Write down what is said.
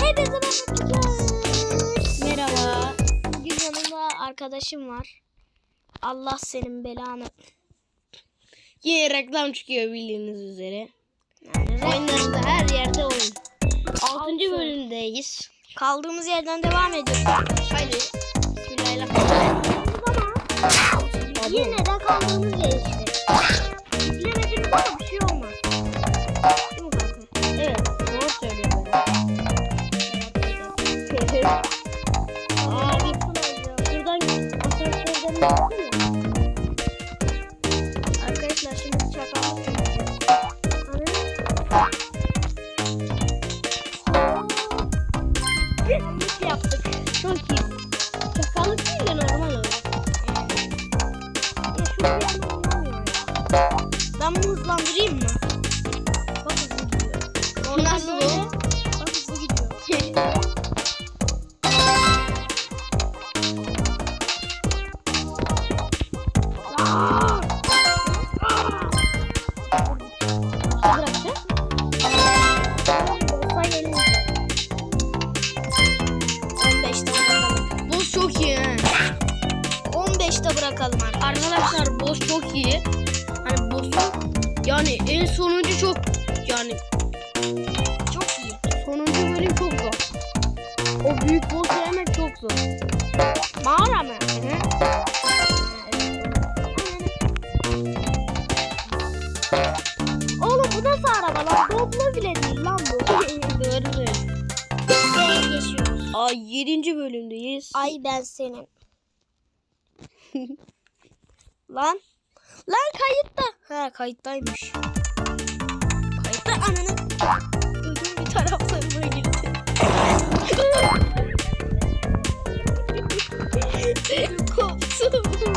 Hepinize merhaba. Bugün yanımda arkadaşım var. Allah senin belanı. Yine reklam çıkıyor bildiğiniz üzere. Yani Oyunlarında her yerde oyun. 6. Altı. bölümdeyiz. kaldığımız yerden devam ediyoruz. Haydi. Bismillahirrahmanirrahim. Ama yine de kaldığımız yer Arkadaşlar şimdi yapacağız. Yanlış yaptık. Çok iyi. Çakalık değil de normal olur. Ya şu. Ben bunu hızlandırayım mı? Bak hızlı gidiyor. Nasıl? Bak hızlı gidiyor. 15'te bırakalım arkadaşlar. Arkadaşlar boss çok iyi. Hani boss'un yani en sonuncu çok yani Çok iyi. sonuncu bölüm çok zor. O büyük boss'u yemek çok zor. Mağara mı? Oğlum bu nasıl araba lan? Doblo bile değil lan bu. Doğru söylüyorsun. Ay 7. bölümdeyiz. Ay ben senin. lan. Lan kayıtta. Ha kayıttaymış. Kayıtta ananı. Ödüm bir taraflarıma girdi. Ödüm koptu.